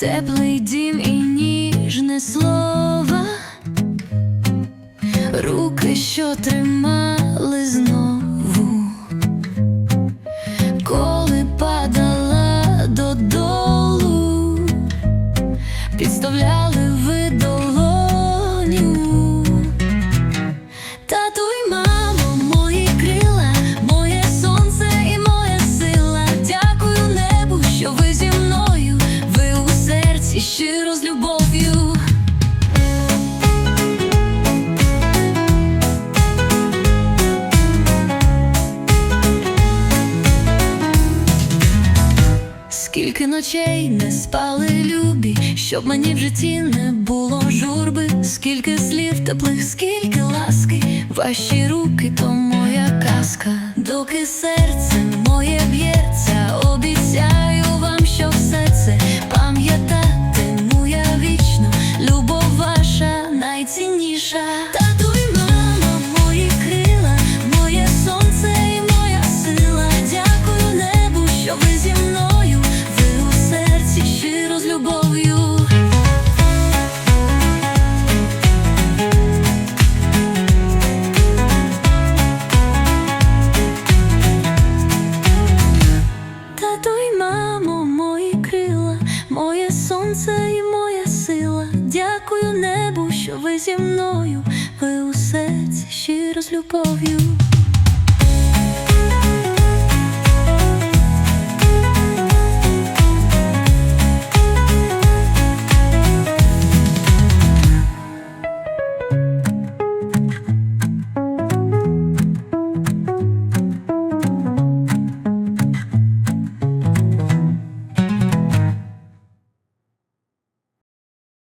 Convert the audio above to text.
теплий дім і ніжне слово, руки, що тримали знову, коли падала додолу, підставляли Скільки ночей не спали любі, щоб мені в житті не було журби, скільки слів теплих, скільки ласки, ваші руки то моя казка, доки серце моє б'ється, обіцяю вам, що все це пам'ятатиму я вічно, любов ваша найцінніша. Сонце і моя сила. Дякую небу, що ви зі мною, ви усе серці щиро з любов'ю.